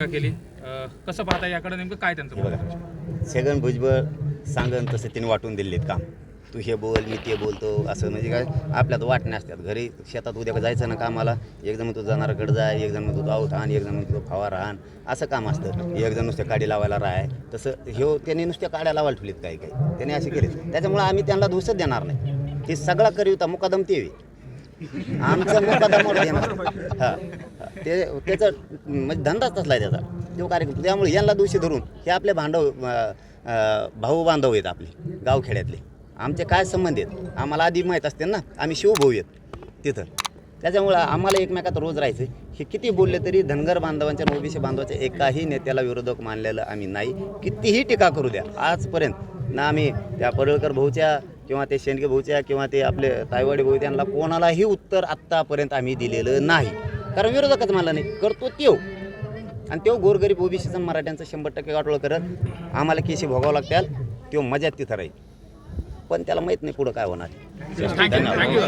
केली. कसं पाहता याकडे नेमकं काय त्यांचं बघा छगन भुजबळ सांगन तसं तिने वाटून दिलेत काम. तू हे बोल मी ते बोलतो असं म्हणजे काय? आपल्यात वाटण्या असतात. घरी शेतात उद्या जायचं ना कामाला एक जण तू जाणाराकडे जाय एक जण तू आऊत आण एक जण म्हणतो फवार आण असं काम असतं. एक जण नुसत्या काडी लावायला राहाय तसं हे हो, त्यांनी नुसत्या काड्या लावायला ठेवलीत काही काही. त्यांनी असे केले त्याच्यामुळे आम्ही त्यांना दोषच देणार नाही. ते सगळा करीवता मुकादम ते आमचं मुकादम देणार. हां. ते त्याचं म्हणजे धंदाच तसला आहे त्याचा. तो कार्यक्रम त्यामुळे यांना दोषी धरून हे आपले भांडव भाऊ बांधव आहेत आपले गावखेड्यातले. आमचे काय संबंध आहेत? आम्हाला आधी माहीत असते ना आम्ही शिवभाऊ आहेत तिथं. त्याच्यामुळं आम्हाला एकमेकात रोज राहायचं हे किती बोलले तरी धनगर बांधवांच्या ओबीसी बांधवाच्या एकाही नेत्याला विरोधक मानलेलं आम्ही नाही. कितीही टीका करू द्या आजपर्यंत ना आम्ही त्या पडळकर भाऊच्या किंवा ते शेंडगे भाऊच्या किंवा ते आपले तायवाडी भाऊ त्यांना कोणालाही उत्तर आत्तापर्यंत आम्ही दिलेलं नाही. कारण विरोधकच मला नाही. करतो त्यो. आणि तो गोरगरीब ओबीसीचा मराठ्यांचा शंभर टक्के गाठोळं करत आम्हाला केशी भोगावं लागत्याल तो मजात तिथं राहील. पण त्याला माहीत नाही पुढं काय होणार.